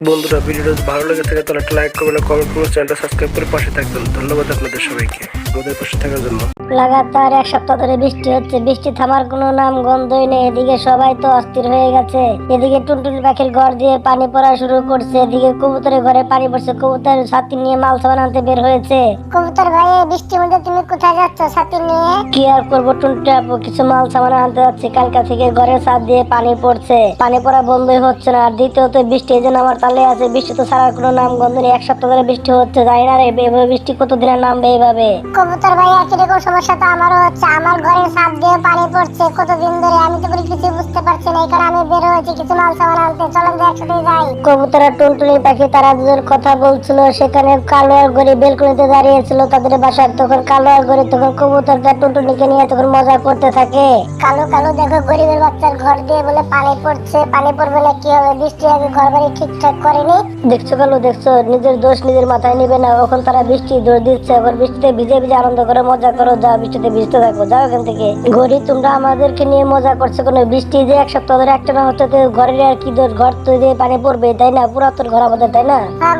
বন্ধুরা ভিডিওটা যদি ভালো লেগে থাকে তাহলে একটা লাইক করবেন কমেন্ট করবেন চ্যানেলটা সাবস্ক্রাইব করে পাশে থাকবেন। ধন্যবাদ আপনাদের সবাইকে। আমাদের পাশে থাকার জন্য। লাগাতার এক সপ্তাহ ধরে বৃষ্টি হচ্ছে। বৃষ্টি থামার কোনো নাম গন্ধই নেই। এদিকে সবাই তো অস্থির হয়ে গেছে। এদিকে টুনটুনি পাখির ঘর দিয়ে পানি পড়া শুরু করছে। এদিকে কবুতরের ঘরে পানি পড়ছে। কবুতর ছাতি নিয়ে মাল সামান আনতে বের হয়েছে। কবুতর ভাই এই বৃষ্টির মধ্যে তুমি কোথায় যাচ্ছ? ছাতি নিয়ে? কি আর করব টুনটুনি আপু? কিছু মাল সামান আনতে যাচ্ছি। কালকা থেকে ঘরে ছাদ দিয়ে পানি পড়ছে। পানি পড়া বন্ধই হচ্ছে না। আর দ্বিতীয়ত বৃষ্টি জন্য আমার তালে আছে বৃষ্টি তো ছাড়ার কোনো নাম গন্ধ নেই। এক সপ্তাহ ধরে বৃষ্টি হচ্ছে জানি না রে এভাবে বৃষ্টি কতদিনের নামবে এইভাবে? কবুতর ভাই একই রকম সমস্যা তো আমারও হচ্ছে। আমার ঘরের ছাদ দিয়ে পানি পড়ছে কতদিন ধরে আমি তো কোনো কিছু বুঝতে পারছি না। এই কারণে আমি বের হয়েছি কিছু মাল সামান আনতে। চলেন তো একসাথে যাই। কবুতর টুনটুনি পাখি তারা দুজন কথা বলছিল। সেখানে কালো আর গরি বেলকুনিতে দাঁড়িয়েছিল তাদের বাসার তখন কালো আর গরি তখন কবুতরটা টুনটুনিকে নিয়ে তখন মজা করতে থাকে। কালো কালো দেখো গরিবের বাচ্চার ঘর দিয়ে বলে পানি পড়ছে। পানি পড়বে না কি হবে? বৃষ্টি আগে ঘর বাড়ি ঠিকঠাক করেনি। দেখছ কালো দেখছ নিজের দোষ নিজের মাথায় নিবে না। ওখান তারা বৃষ্টি দৌড় দিচ্ছে এখন বৃষ্টিতে ভিজে ভিজে আনন্দ করে মজা করো যাও বৃষ্টিতে ভিজতে থাকো যাও এখান থেকে। গরি তোমরা আমাদেরকে নিয়ে মজা করছ কোনো? বৃষ্টি যে এক সপ্তাহ ধরে একটা না হচ্ছে ঘরের আর কি দোষ? ঘর তো দিয়ে পানি পড়বে তাই না? পুরাতন ঘর আমাদের তাই না? হ্যাঁ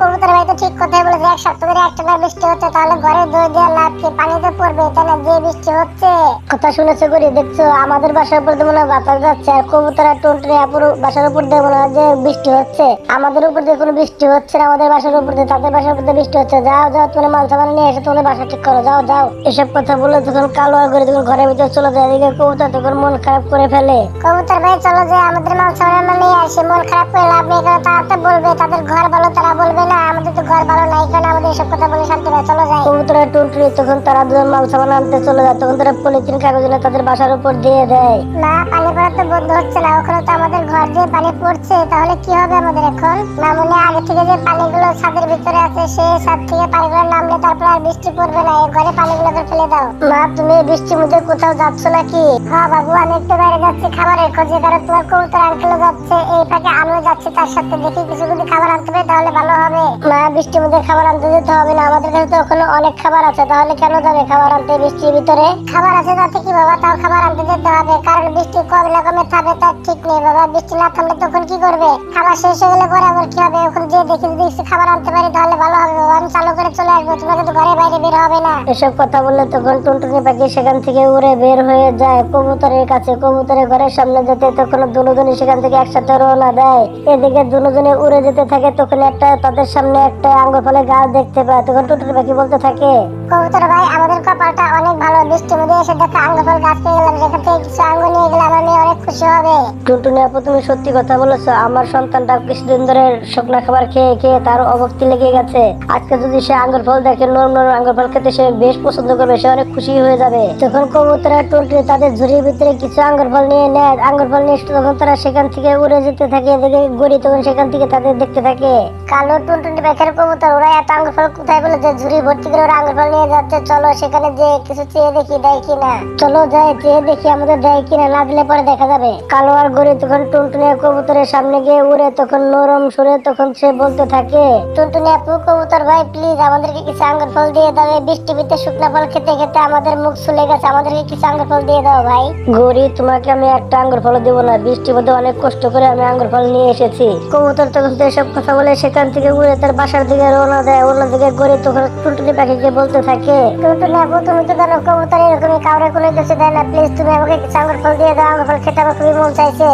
কবুতর ভাই তো ঠিক কথাই বলেছে এক সপ্তাহ ধরে একটা না বৃষ্টি হচ্ছে তাহলে ঘরে দই দিয়ে লাভ কি? পানি তো পড়বে তাই না? যে বৃষ্টি হচ্ছে। কথা শুনেছো করি দেখছ আমাদের বাসার উপর দিয়ে মনে হয় বাতাস যাচ্ছে আর কবুতর আর টুনটুনি আপুর বাসার উপর দিয়ে মনে হয় যে বৃষ্টি হচ্ছে। আমাদের উপর দিয়ে কোনো বৃষ্টি হচ্ছে না, আমাদের বাসার উপর দিয়ে, তাদের বাসার উপর দিয়ে বৃষ্টি হচ্ছে। যাও যাও তুমি মাল সামান নিয়ে এসে তোমাদের বাসা ঠিক করো, যাও যাও। এসব কথা বলে তখন কালো করে তখন ঘরের ভিতরে চলে যায়, এদিকে কবুতর তখন মন খারাপ করে ফেলে। কবুতর ভাই, চলো যে আমাদের মাল সামান আমরা নিয়ে আসি, মন খারাপ করে লাভ নেই তারা তো বলবে, তাদের ঘর ভালো, তারা বলবে না, আমাদের তো ঘর ভালো নাই কারণ আমাদের এসব কথা বলে শান্তি ভাই চলো যাই। কবুতর টুনটুনি তখন তারা দুজন মাল সামান আনতে চলে যায় তখন তারা পলিথিন কাগজ এনে তাদের বাসার উপর দিয়ে দেয়। না পানি পড়া তো বন্ধ হচ্ছে না ওখানে তো আমাদের ঘর দিয়ে পানি পড়ছে তাহলে কি হবে আমাদের এখন? না মনে আগে থেকে যে পানিগুলো ছাদের ভিতরে আছে সে ছাদ থেকে পানিগুলো নামলে তারপর আর বৃষ্টি পড়বে না এই ঘরে পানিগুলো ফেলে দাও। মা তুমি বৃষ্টির মধ্যে কোথাও যাচ্ছ নাকি? হ্যাঁ বাবু আমি একটু বাইরে যাচ্ছি খাবারের খোঁজে কারণ তোমার কবুতর আঙ্কেলও যাচ্ছে এই ফাঁকে আমিও যাচ্ছি তার সাথে দেখি কিছু যদি খাবার আনতে পারি তাহলে ভালো হবে। মা বৃষ্টির মধ্যে খাবার আনতে যেতে হবে না আমাদের কাছে তো ওখানে অনেক খাবার আছে তাহলে কেন যাবে খাবার আনতে বৃষ্টির ভিতরে? খাবার আছে তাতে কি বাবা তাও খাবার আনতে যেতে হবে কারণ বৃষ্টি কবে না কমে থামবে তার ঠিক নেই বাবা বৃষ্টি না থামলে তখন কি করবে? খাবার শেষ হয়ে গেলে পরে আবার কি হবে? ওখানে যে দেখি যদি খাবার আনতে পারি তাহলে ভালো হবে বাবা আমি চালু করে চলে আসব তোমাকে তো ঘরে বাইরে বের হবে না। এসব কথা বললে তখন টুনটুনি পাখি সেখান থেকে উড়ে বের হয়ে যায় কবুতরের কাছে। কবুতরের ঘরের সামনে যেতে তখন দুজনে সেখান থেকে একসাথে রওনা দেয়। এদিকে দুজনে উড়ে যেতে থাকে তখন একটা তাদের সামনে একটা আঙ্গুর ফলে গাছ দেখতে পায় তখন টুনটুনি পাখি বলতে থাকে। কবুতর ভাই আমাদের কপালটা অনেক ভালো। বৃষ্টির মধ্যে এসে দেখো আঙ্গুর ফল গাছ পেয়ে গেলাম সেখান থেকে কিছু আঙ্গুর নিয়ে গেলে আমার মেয়ে অনেক খুশি হবে। টুনটুনি আপু তুমি সত্যি কথা বলেছ। আমার সন্তানটা কিছুদিন ধরে শুকনা খাবার খেয়ে খেয়ে তার অভক্তি লেগে গেছে। আজকে যদি সে আঙ্গুর ফল দেখে নরম নরম আঙ্গুর ফল খেতে সে বেশ পছন্দ করবে সে অনেক খুশি হয়ে যাবে। তখন কবুতর আর টুনটুনি তাদের ঝুড়ির ভিতরে কিছু আঙ্গুর ফল নিয়ে নেয় আঙ্গুর ফল নিয়ে তখন তারা সেখান থেকে উড়ে যেতে থাকে এদিকে গড়ি তখন সেখান থেকে তাদের দেখতে থাকে। কালো টুনটুনি পাখির কবুতর ওরা এত আঙ্গুর কোথায় বলে? যে ঝুড়ি ভর্তি করে ওরা আঙ্গুর নিয়ে যাচ্ছে, চলো সেখানে যে কিছু চেয়ে দেখি, দেয় কিনা? চলো যাই চেয়ে দেখি আমাদের দেয় কিনা, না দিলে পরে দেখা যাবে। কালো আর গড়ি তখন টুনটুনি কবুতরের সামনে গিয়ে উড়ে, তখন নরম সুরে তখন সে বলতে থাকে টুনটুনি আপু কবুতর, ভাই প্লিজ আমাদেরকে কিছু আঙ্গুর ফল দিয়ে দাও, এই বৃষ্টি বৃষ্টি শুকনা ফল খেতে খেতে আমাদের মুখ ফুলে গেছে, আমাদেরকে কিছু আঙ্গুর ফল দিয়ে দাও, ভাই। গড়ি, তোমাকে আমি একটা আঙ্গুর ফল দেবো না বৃষ্টির মধ্যে অনেক কষ্ট করে আমি আঙ্গুর ফল নিয়ে এসেছি। কবুতর তখন তো এসব কথা বলে সেখান থেকে উড়ে তার বাসার দিকে রওনা দেয় অন্যদিকে গড়ি তখন টুনটুনি পাখিকে বলতে থাকে। টুনটুনি আপু তুমি তো জানো কবুতর এরকমই কাউরে কোনো কিছু দেয় না? প্লিজ তুমি আমাকে কিছু ফল দিয়ে দাও আঙ্গুর ফল খেতে আমার খুবই মন চাইছে।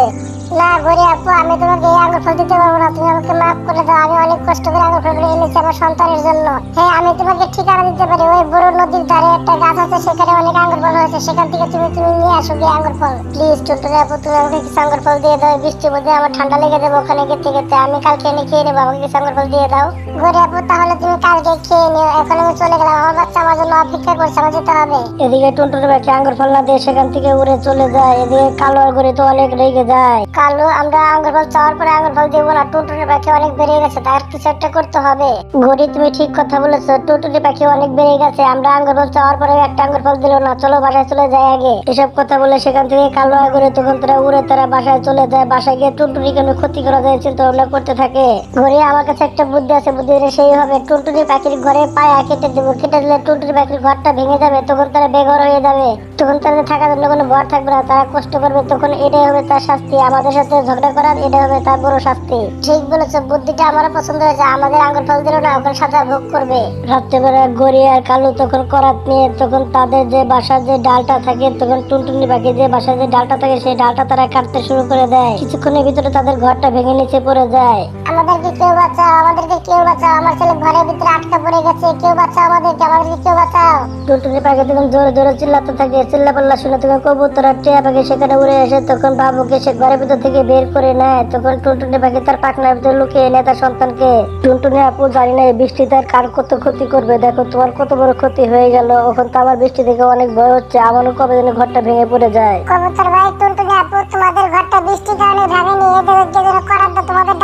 না গরি আপু, আমি তোমাকে এই আঙ্গুর ফল দিতে পারব না। তুমি আমাকে মাফ করে দাও। আমি অনেক কষ্ট করে আঙ্গুর ফলগুলো এনেছি আমার সন্তানের জন্য। হ্যাঁ আমি তোমাকে ঠিকানা দিতে পারি। ওই বড় নদীর ধারে একটা গাছ আছে, সেখানে অনেক আঙ্গুর ফল হয়েছে। সেখান থেকে তুমি তুমি নিয়ে আসো গিয়ে আঙ্গুর ফল। প্লিজ টুনটুনি আপু, তুমি আমাকে কিছু আঙ্গুর ফল দিয়ে দাও। এই বৃষ্টির মধ্যে আমার ঠান্ডা লেগে যাবে ওখানে গেতে গেতে। আমি কালকে এনে খেয়ে নেব, আমাকে কিছু আঙ্গুর ফল দিয়ে দাও। গরি আপু, তাহলে তুমি কালকে খেয়ে নিও। এখন আমি চলে গেলাম। আমার বাচ্চা আমার জন্য অপেক্ষা করছে, আমার যেতে হবে। এদিকে টুনটুনি পাখি আঙ্গুর ফল না দিয়ে সেখান থেকে উড়ে চলে যায়। এদিকে কালো গড়ি তো অনেক রেগে যায়। কালু আমরা আঙ্গুর ফল চাওয়ার পরে আঙ্গুর ফল দিব না। টুনটুনি পাখি অনেক বেড়ে গেছে, তার কিছু একটা করতে হবে। ঘড়ি, তুমি ঠিক কথা বলেছ টুটুনি পাখি অনেক বেড়ে গেছে। আমরা আঙ্গুর ফল চাওয়ার পরে একটা আঙ্গুর ফল দিল না। চলো বাসায় চলে যাই আগে। এসব কথা বলে সেখান থেকে কালো আগুরে তখন তারা উড়ে তারা বাসায় চলে যায়। বাসায় গিয়ে টুনটুনি কেন ক্ষতি করা যায় চিন্তা ভাবনা করতে থাকে। ঘড়ি, আমার কাছে একটা বুদ্ধি আছে, বুদ্ধি সেই হবে। টুনটুনি পাখির ঘরে পায়া কেটে দেবো। কেটে দিলে টুনটুনি পাখির ঘরটা ভেঙে যাবে, তখন তারা বেঘর হয়ে যাবে। তখন তাদের থাকার জন্য কোনো ঘর থাকবে না, তারা কষ্ট করবে, তখন এটাই হবে তার শাস্তি। আমাদের আমাদের সাথে ঝগড়া করার এটা হবে তার বড় শাস্তি। ঠিক বলেছ বুদ্ধিটা আমারও পছন্দ হয়েছে আমাদের আঙ্গুর ফল দিল না ওখানে সাজা ভোগ করবে। রাত্রেবেলা গড়ি আর কালু তখন করাত নিয়ে তখন তাদের যে বাসার যে ডালটা থাকে তখন টুনটুনি পাখি যে বাসার যে ডালটা থাকে সেই ডালটা তারা কাটতে শুরু করে দেয়। কিছুক্ষণের ভিতরে তাদের ঘরটা ভেঙে নিচে পড়ে যায়। আমাদেরকে কেউ বাঁচাও আমাদেরকে কেউ বাঁচাও আমার ছেলে ঘরের ভিতরে আটকা পড়ে গেছে কেউ বাঁচাও আমাদেরকে আমাদেরকে কেউ বাঁচাও। টুনটুনি পাখি তখন জোরে জোরে চিল্লাতে থাকে চিল্লা পাল্লা শুনে তখন কবুতর আর টিয়া পাখি সেখানে উড়ে এসে তখন বাবুকে সে ঘরের ভিতর থেকে বের করে নেয়, তখন টুনটুনি পাখি তার পাখনার ভিতরে লুকিয়ে নেয় তার সন্তানকে। টুনটুনি আপু জানি না এই বৃষ্টি তার কার কত ক্ষতি করবে, দেখো তোমার কত বড় ক্ষতি হয়ে গেল ওখান তো আমার বৃষ্টি থেকে অনেক ভয় হচ্ছে আমারও কবে যেন ঘরটা ভেঙে পড়ে যায়। কবুতর ভাই, টুনটুনি আপু, তোমাদের ঘরটা বৃষ্টির কারণে ভাঙেনি, এদের জন্য করার তো তোমাদের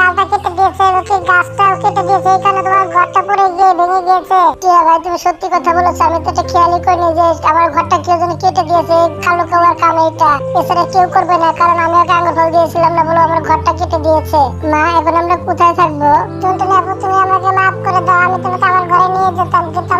ওকে গাছটাও কেটে দিয়েছে, এই কারণে তোমার ঘরটা পড়ে গিয়ে ভেঙে গিয়েছে। টিয়া ভাই তুমি সত্যি কথা বলেছ, আমি তো এটা খেয়ালই করিনি যে আমার ঘরটা কেউ যেন কেটে দিয়েছে কালো কালার কাম এটা। এছাড়া কেউ করবে না, কারণ আমি ওকে আঙুল ফল দিয়েছিলাম না বলে আমার ঘরটা কেটে দিয়েছে। মা, এখন আমরা কোথায় থাকব? টুনটুনি আপু, তুমি আমাকে মাফ করে দাও, আমি তোমাকে আমার ঘরে নিয়ে যেতাম, কিন্তু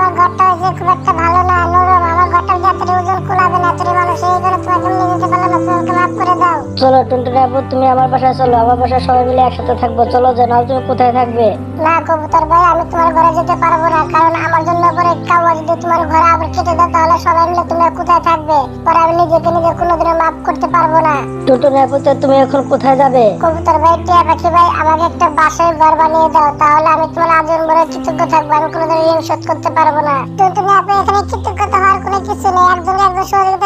চলো টুনটুনি আপু তুমি আমার বাসায় চলো আমার বাসায় সবাই মিলে একসাথে থাকব। চলো যে নাও তুমি কোথায় থাকবে? না কবুতর ভাই আমি তোমার ঘরে যেতে পারব না কারণ আমার জন্য পরে কাউয়া যদি তোমার ঘরে আবার কেটে দাও তাহলে সবাই মিলে তোমরা কোথায় থাকবে? পরে আমি নিজেকে নিজে কোনোদিনও মাফ করতে পারব না। টুনটুনি আপু তো তুমি এখন কোথায় যাবে? কবুতর ভাই টিয়া পাখি ভাই আমাকে একটা বাসায় ঘর বানিয়ে দাও তাহলে আমি তোমার আজীবন ভরে কৃতজ্ঞ থাকব আমি কোনোদিন ঋণ শোধ করতে পারব না। তুমি আপনি এখানে কৃতজ্ঞতা হওয়ার কোনো কিছু নেই একজন একজন সহযোগিতা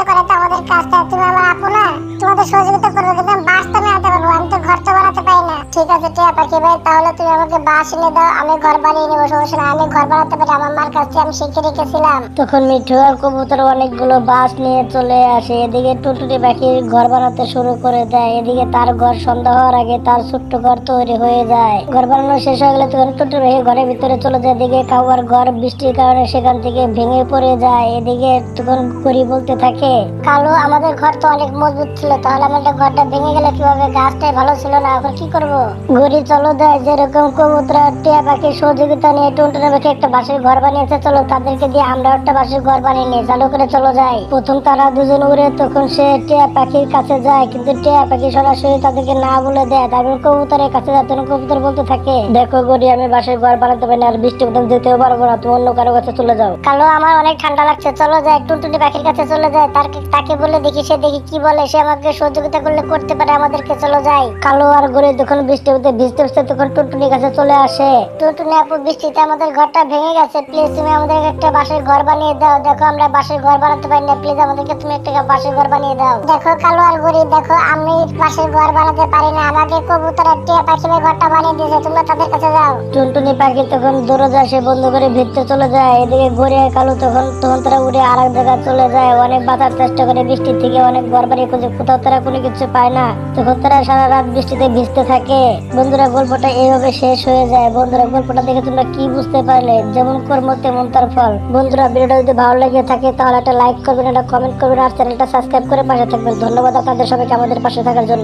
আছে ভাই? তাহলে তুমি আমাকে বাস এনে দাও আমি ঘর বানিয়ে নেব সমস্যা না আমি ঘর বানাতে পারি আমার মার কাছ আমি শিখে রেখেছিলাম। তখন মিঠু আর কবুতর অনেকগুলো বাস নিয়ে চলে আসে এদিকে টুনটুনি পাখি ঘর বানাতে শুরু করে দেয় এদিকে তার ঘর সন্ধ্যা হওয়ার আগে তার ছোট্ট ঘর তৈরি হয়ে যায়। ঘর বানানো শেষ হয়ে গেলে তখন টুনটুনি পাখি ঘরের ভিতরে চলে যায় এদিকে কাউয়ার ঘর বৃষ্টির কারণে সেখান থেকে ভেঙে পড়ে যায় এদিকে তখন করি বলতে থাকে কালো আমাদের ঘর তো অনেক মজবুত ছিল তাহলে আমাদের ঘরটা ভেঙে গেলে কীভাবে? গাছটাই ভালো ছিল না এখন কি করব? ঘড়ি চলো দেয় যেরকম কবুতর টিয়া পাখি সহযোগিতা নিয়ে টুনটুনি পাখি একটা বাঁশের ঘর বানিয়েছে, চলো তাদেরকে দিয়ে আমরা একটা বাঁশের ঘর বানিয়ে নিয়ে চালু করে চলো যাই। প্রথম তারা দুজন উড়ে, তখন সে টিয়া পাখির কাছে যায়, কিন্তু টিয়া পাখি সরাসরি তাদেরকে না বলে দেয়, তারপর কবুতরের কাছে যায়, তখন কবুতর বলতে থাকে, দেখো গড়ি আমি বাঁশের ঘর বানাতে পারি আর বৃষ্টি কোথাও যেতেও পারব না, তুমি অন্য কারও কাছে চলে যাও। কালো, আমার অনেক ঠান্ডা লাগছে, চলো যাই, টুনটুনি পাখির কাছে চলে যায়, তার তাকে বলে দেখি, সে দেখি কি বলে, সে আমাকে সহযোগিতা করলে করতে পারে আমাদেরকে, চলো যাই। কালো আর গড়ি তখন বৃষ্টি হতে ভিজতে ভিজতে তখন টুনটুনির কাছে চলে আসে। টুনটুনি আপু, বৃষ্টিতে আমাদের ঘরটা ভেঙে গেছে। প্লিজ তুমি আমাদেরকে একটা বাঁশের ঘর বানিয়ে দাও। দেখো, আমরা বাঁশের ঘর বানাতে পারি না। প্লিজ আমাদেরকে তুমি একটা বাঁশের ঘর বানিয়ে দাও। দেখো, কালো আর গরিব দেখো, আমি বাঁশের ঘর বানাতে পারি না। আমাকে কবুতর টিয়া পাখি ঘরটা বানিয়ে দিয়েছে। তোমরা তাদের কাছে যাও। টুনটুনি পাখি তখন দরজা সে বন্ধ করে ভিতরে চলে যায়। এদিকে ঘুরে কালো তখন তখন তারা উড়ে আর এক জায়গায় চলে যায়। অনেক বাঁচার চেষ্টা করে বৃষ্টির থেকে, অনেক ঘর বাড়ি খুঁজে। কোথাও তারা কোনো কিছু পায় না। তখন তারা সারা রাত বৃষ্টিতে ভিজতে থাকে। বন্ধুরা গল্পটা এইভাবে শেষ হয়ে যায়। বন্ধুরা, গল্পটা দেখে তোমরা কি বুঝতে পারলে? যেমন কর্ম, তেমন তার ফল। বন্ধুরা, ভিডিওটা যদি ভালো লেগে থাকে, তাহলে একটা লাইক করবেন, একটা কমেন্ট করবেন, আর চ্যানেলটা সাবস্ক্রাইব করে পাশে থাকবেন। ধন্যবাদ আপনাদের সবাইকে আমাদের পাশে থাকার জন্য।